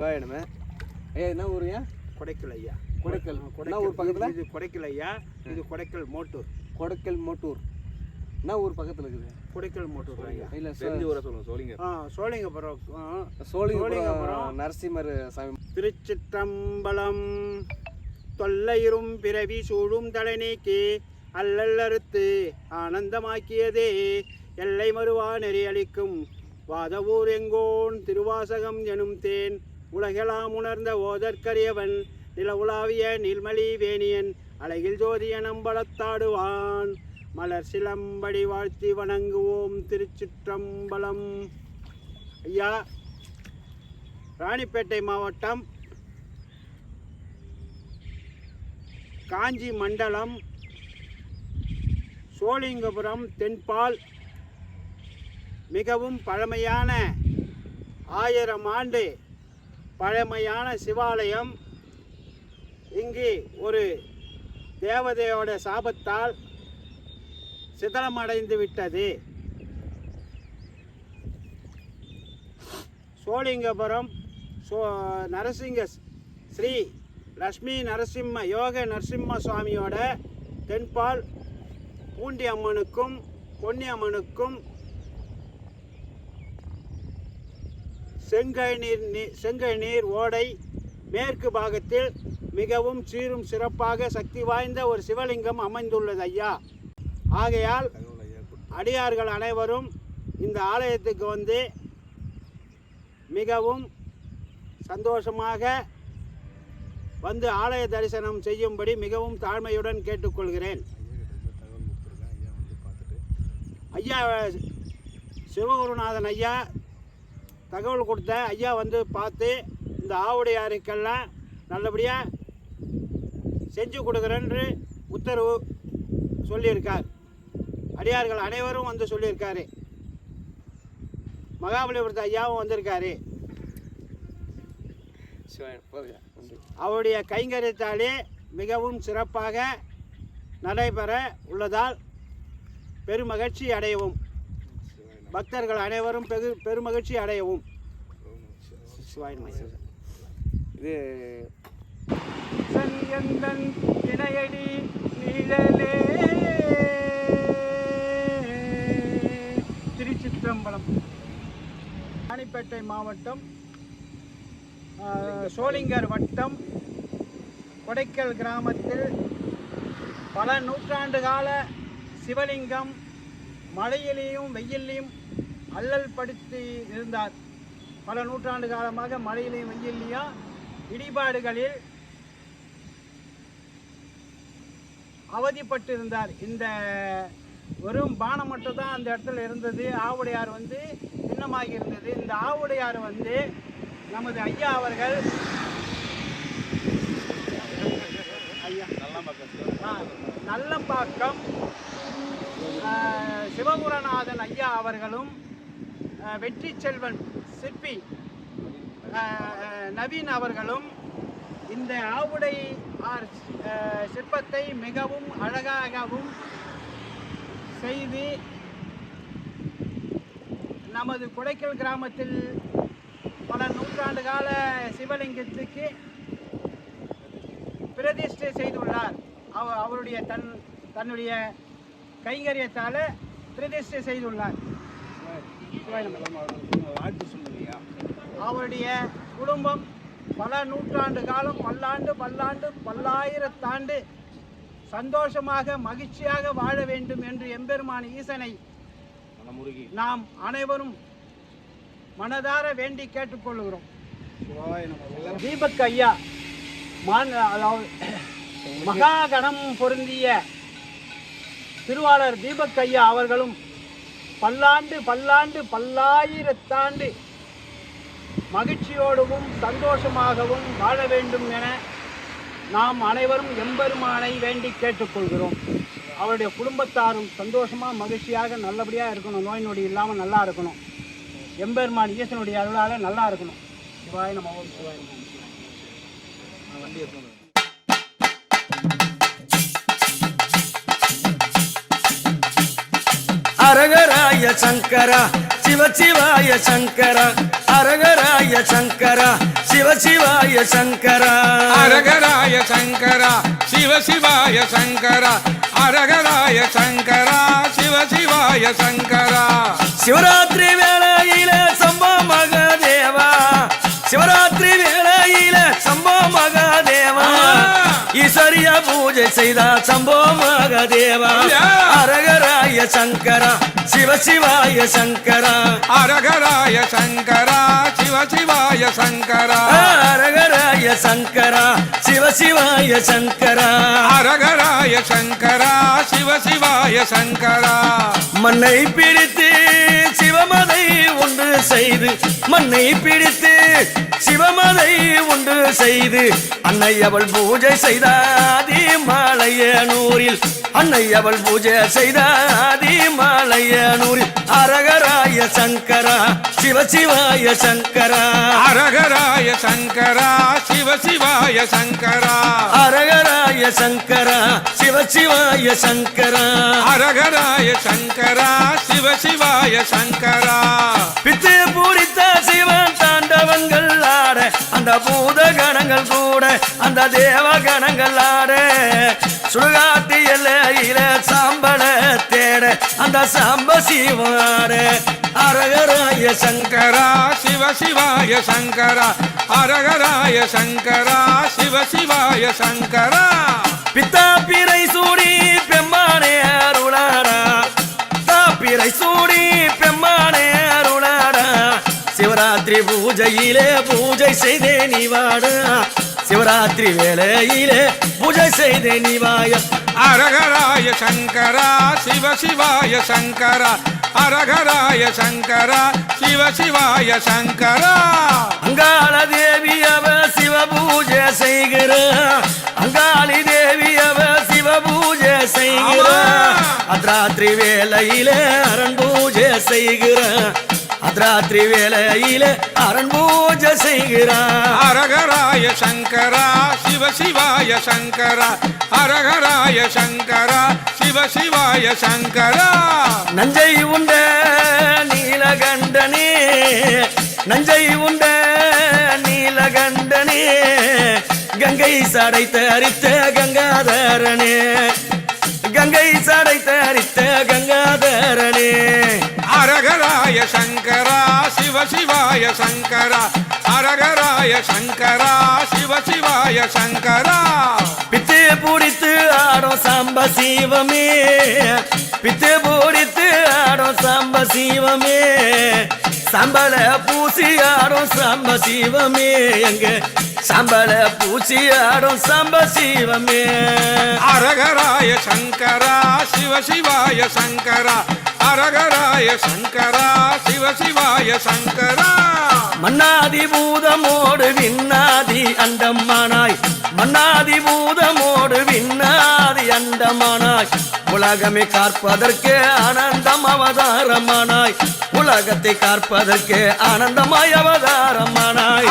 வேணுமே ஏ என்ன ஊருங்க கொடைக்கல் ஐயா. கொடைக்கல். என்ன ஊர் பக்கத்துல? இது கொடைக்கல் ஐயா. இது கொடைக்கல் மோட்டூர். கொடைக்கல் மோட்டூர். என்ன ஊர் பக்கத்தில் இருக்குது? கொடைக்கல் மோட்டூர் ஐயா. இல்லை தெரிஞ்ச ஊரை சொல்லுங்க சோழிங்க. ஆ சோழிங்கபுரம். சோழிங்கபுரம். நரசிம்மர் சாமி. திருச்சிற்றம்பலம் தொல்லையிரும் பிறவி சூழும் தலை நீக்கி அல்லல் அறுத்து ஆனந்தமாக்கியதே. எல்லை மறுவா நெறி அளிக்கும் வாதவூர் எங்கோன் திருவாசகம் எனும் தேன் உலகெல்லாம் உணர்ந்த ஓதற்கரியவன் நில உலாவிய நீல்மலி வேணியன் அழகில் ஜோதிய நம்பலத்தாடுவான் மலர் சிலம்படி வாழ்த்தி வணங்குவோம் திருச்சிற்றம்பலம். ஐயா ராணிப்பேட்டை மாவட்டம் காஞ்சி மண்டலம் சோழிங்கபுரம் தென்பால். மிகவும் பழமையான ஆயிரம் ஆண்டு பழமையான சிவாலயம். இங்கு ஒரு தேவதையோட சாபத்தால் சிதலமடைந்து விட்டது. சோழிங்கபுரம் சோ நரசிங்க ஸ்ரீ லக்ஷ்மி நரசிம்ம யோக நரசிம்ம சுவாமியோட தென்பால் பூண்டி அம்மனுக்கும் பொன்னி அம்மனுக்கும் செங்கை நீர் நீ- செங்கை நீர் ஓடை மேற்கு பாகத்தில் மிகவும் சீரும் சிறப்பாக சக்தி வாய்ந்த ஒரு சிவலிங்கம் அமைந்துள்ளது ஐயா. ஆகையால் அடியார்கள் அனைவரும் இந்த ஆலயத்துக்கு வந்து மிகவும் சந்தோஷமாக வந்து ஆலய தரிசனம் செய்யும்படி மிகவும் தாழ்மையுடன் கேட்டுக்கொள்கிறேன். ஐயா சிவகுருநாதன் ஐயா தகவல் கொடுத்த ஐயா வந்து பார்த்து இந்த ஆவுடையாருக்கெல்லாம் நல்லபடியாக செஞ்சு கொடுக்குறேன்னு உத்தரவு சொல்லியிருக்கார். அடியார்கள் அனைவரும் வந்து சொல்லியிருக்காரு. மகாபலிபுரத்து ஐயாவும் வந்திருக்காரு. அவருடைய கைங்கரியத்தாலே மிகவும் சிறப்பாக நடைபெற உள்ளதால் பெருமகிழ்ச்சி அடையவும். பக்தர்கள் அனைவரும் பெரு பெருமகிழ்ச்சி அடையவும். சிவாய நமः. இது சன்யந்தன் இணையடி நிழலே திருச்சிற்றம்பலம் ராணிப்பேட்டை மாவட்டம் சோளிங்கர் வட்டம் கொடைக்கல் கிராமத்தில் பல நூற்றாண்டு கால சிவலிங்கம் மழையிலையும் வெயிலையும் அல்லல் படுத்தி இருந்தார் பல நூற்றாண்டு காலமாக மழையிலையும் வெயிலையும் இடிபாடுகளில் அவதிப்பட்டிருந்தார். இந்த வெறும் பானம் மட்டும் தான் அந்த இடத்துல இருந்தது. ஆவுடையார் வந்து சின்னமாகி இருந்தது. இந்த ஆவுடையார் வந்து நமது ஐயா அவர்கள் ஐயா. நல்லம்பாக்கம் சிவகுரநாதன் ஐயா அவர்களும் வெற்றி செல்வன் சிற்பி நவீன் அவர்களும் இந்த ஆவுடை ஆர் சிற்பத்தை மிகவும் அழகாகவும் செய்து நமது குடைக்கல் கிராமத்தில் பல நூற்றாண்டு கால சிவலிங்கத்துக்கு பிரதிஷ்டை செய்துள்ளார். அவ அவருடைய தன் தன்னுடைய கைங்கரியத்தால் பிரதிஷ்டை செய்துள்ளார் சிவாய நமः. வாழ்த்து சொல்லுங்கய்யா அவருடைய குடும்பம் பல நூற்றாண்டு காலம் பல்லாண்டு பல்லாண்டு பல்லாயிரத்தாண்டு சந்தோஷமாக மகிழ்ச்சியாக வாழ வேண்டும் என்று எம்பெருமான் ஈசனை நாம் அனைவரும் மனதார வேண்டி கேட்டுக்கொள்கிறோம் தீபக் ஐயா மான் அதாவது மகாகணம் பொருந்திய திருவாளர் தீபக் ஐயா அவர்களும் பல்லாண்டு பல்லாண்டு பல்லாயிரத்தாண்டு மகிழ்ச்சியோடவும் சந்தோஷமாகவும் வாழ வேண்டும் என நாம் அனைவரும் எம்பெருமானை வேண்டி கேட்டுக்கொள்கிறோம். அவருடைய குடும்பத்தாரும் சந்தோஷமாக மகிழ்ச்சியாக நல்லபடியாக இருக்கணும். நோய் நொடி இல்லாமல் நல்லா இருக்கணும். எம்பெருமான் ஈசனுடைய அருளால் நல்லா இருக்கணும். சிவாய் நம்ம ஓம் சிவாய் வண்டி அரகராய சங்கரா சிவ சிவாய சங்கரா அரகராய சங்கரா சிவசிவாய சங்கரா. அரகராய சங்கரா சிவ சிவாய சங்கரா அரகராய சங்கரா சிவ சிவாய சங்கரா. சிவராத்திரி வேளையில ஈஸ்வரியா பூஜை செய்தா சம்போ மகாதேவா ஐயா! அரகராய சங்கரா சிவசிவாய சங்கரா. அரகராய சங்கரா சிவ சிவாய சங்கரா. அரகராய சங்கரா சிவசிவாய சங்கரா. அரகராய சங்கரா சிவ சிவாய சங்கரா. மண்ணை பிடித்து சிவமதை ஒன்று செய்து மண்ணை பிடித்து சிவமதை ஒன்று செய்து அன்னை அவள் பூஜை செய்தாதி மாலையனூரில். அன்னை அவள் பூஜை செய்தாதி மாலையனூரில். அரகராய சங்கரா சிவசிவாய சங்கரா. அரகராய சங்கரா சிவ சிவாய சங்கரா. அரகராய சங்கரா சிவசிவாய சங்கரா. அரகராய சங்கரா சிவ சிவாய சங்கரா பித்து பூரித்த சிவன் தாண்டவன்கள் ஆட அந்த பூத கணங்கள் கூட அந்த தேவ கணங்கள் ஆட. சுடுகாட்டு எல்லையில சாம்பல தேட அந்த சாம்ப சிவாட அரகராய சங்கரா சிவ சிவாய சங்கரா. அரகராய சங்கரா சிவ சிவாய சங்கரா. பித்தா பிறை சூடி பெம்மானே அருளாரா தாப்பிரை சூடி சிவராத்திரி பூஜையிலே பூஜை செய்தே நீ வாடா. சிவராத்திரி வேளையிலே பூஜை செய்தே நீ வாய. அரகராய சங்கரா சிவ சிவாய சங்கரா. அரகராய சங்கரா சிவ சிவாய சங்கரா. அங்காள தேவி அவ சிவ பூஜை செய்கிற. அங்காளி தேவி அவ சிவ பூஜை செய்கிற அத்ராத்திரி வேளையிலே அரண் பூஜை செய்கிற. அத்ராத்திரி வேளையிலே அரண் பூஜை செய்கிற அரகராய சங்கரா சிவ சிவாய சங்கரா. அரகராய சங்கரா சிவ சிவாய சங்கரா. நஞ்சை உண்ட நீலகண்டனே நஞ்சை உண்ட நீலகண்டனே கங்கை சடை தரித்த கங்காதரனே கங்கை சடை தரித்த கங்காதரனே. அரகராய சங்கரா சிவ சிவாய சங்கரா அரகராய சங்கரா சிவ சிவாய சங்கரா பித்து பிடித்து ஆடும் சாம்ப சிவமே பித்து பிடித்து ஆடும் சாம்ப சிவமே சம்பள பூசி ஆடும் சாம்ப சீவமே எங்க? சம்பள பூசி ஆடும் சாம்ப சீவமே. அரகராய சங்கரா சிவ சிவாய சங்கரா. அரகராய சங்கரா சிவ சிவாய சங்கரா. மன்னாதி பூதமோடு விண்ணாதி அண்டம்மானாய் மன்னாதி பூதமோடு விண்ணாதி அண்டமானாய் உலகமே காற்பதற்கு ஆனந்தம் அவதாரமானாய். உலகத்தை காற்பதற்கு ஆனந்தமாய் அவதாரமானாய்